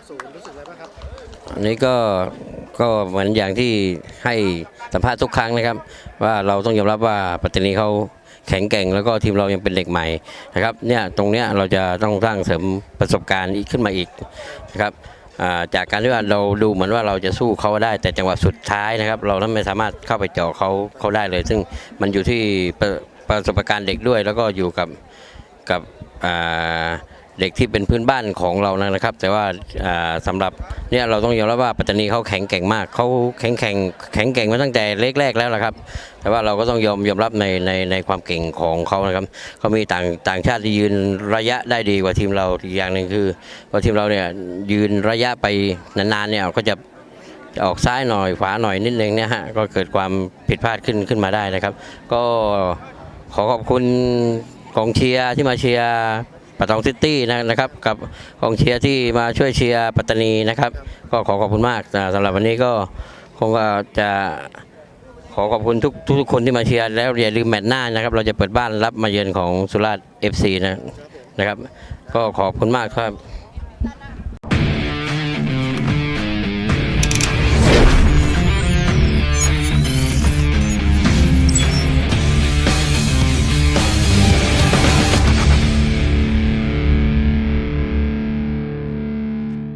ปัตตานี2-0รู้สึกไงบ้างครับอันนี้ก็ก็เหมือนอย่างที่ให้สัมภาษณ์ทุกครั้งนะครับ ว่าเราต้องยอมรับว่าปัตตานีเขาแข็งแกร่งแล้วก็ทีมเรายังเป็นเด็กใหม่นะครับเนี่ยตรงเนี้ยเราจะต้องสร้างเสริมประสบการณ์อีกขึ้นมาอีกนะครับอ่าจากการที่ว่าเราดูเหมือนว่าเราจะสู้เขาได้ แต่จังหวะสุดท้ายนะครับ เรานั้นไม่สามารถเข้าไปเจาะเขาเขาได้เลย ซึ่งมันอยู่ที่ประประสบการณ์เด็กด้วย แล้วก็อยู่กับกับอ่า เด็กที่เป็นพื้นบ้านของเรานะครับ แต่ว่าอ่าสำหรับเนี่ยเราต้องยอมรับว่าปัตตานีเขาแข็งแกร่งมากเขาแข็งแข็งแข็งแกร่งมาตั้งแต่เล็กแรกแล้วละครับ แต่ว่าเราก็ต้องยอมยอมรับในในในความเก่งของเขานะครับเขามีต่างต่างชาติที่ยืนระยะได้ดีกว่าทีมเราอีกอย่างหนึ่งคือว่าทีมเราเนี่ยยืนระยะไปนานๆเนี่ยก็จะออกซ้ายหน่อยขวาหน่อยนิดนึงเนี่ยฮะก็เกิดความผิดพลาดขึ้นขึ้นมาได้นะครับ ก็ขอขอบคุณกองเชียร์ที่มาเชียร์ ปัตตองซิตี้นะนะครับกับกองเชียร์ที่มาช่วยเชียร์ปัตตานีนะครับ ก็ขอขอบคุณมากนะสำหรับวันนี้ก็คงจะขอขอบคุณทุกทุกคนที่มาเชียร์แล้วอย่าลืมแมตช์หน้านะครับ เราจะเปิดบ้านรับมาเยือนของสุราษฎร์เอฟซีนะนะครับ ก็ขอบคุณมากครับ